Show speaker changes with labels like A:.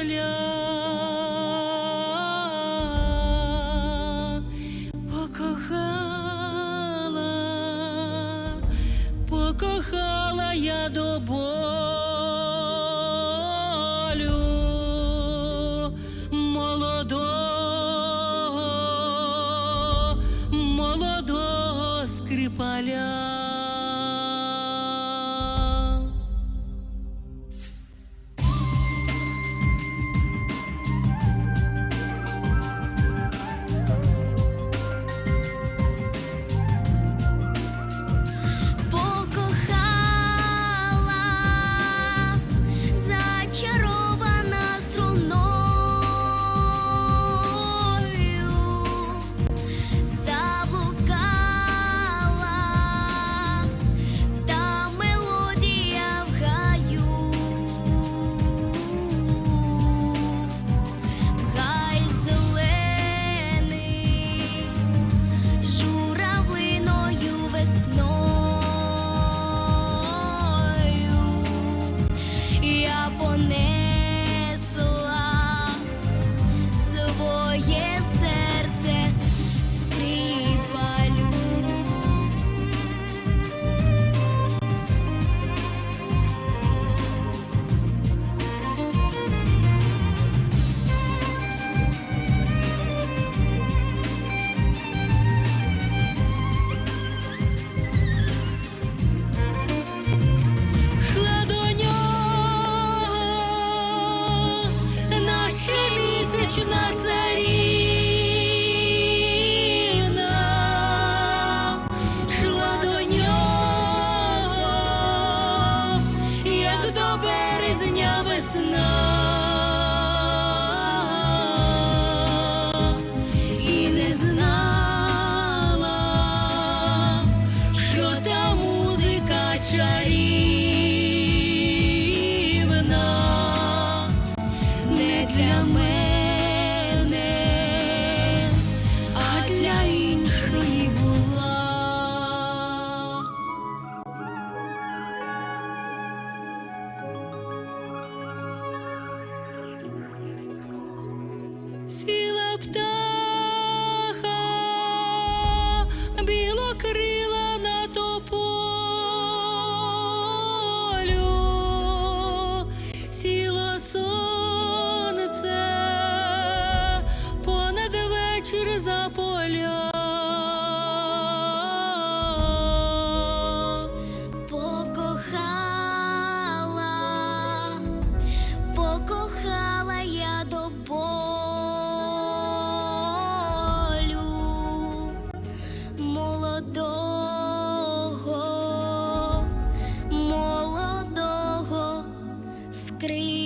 A: доля покохала, покохала я до болю молодого, молодого скрипаля. птах. Green.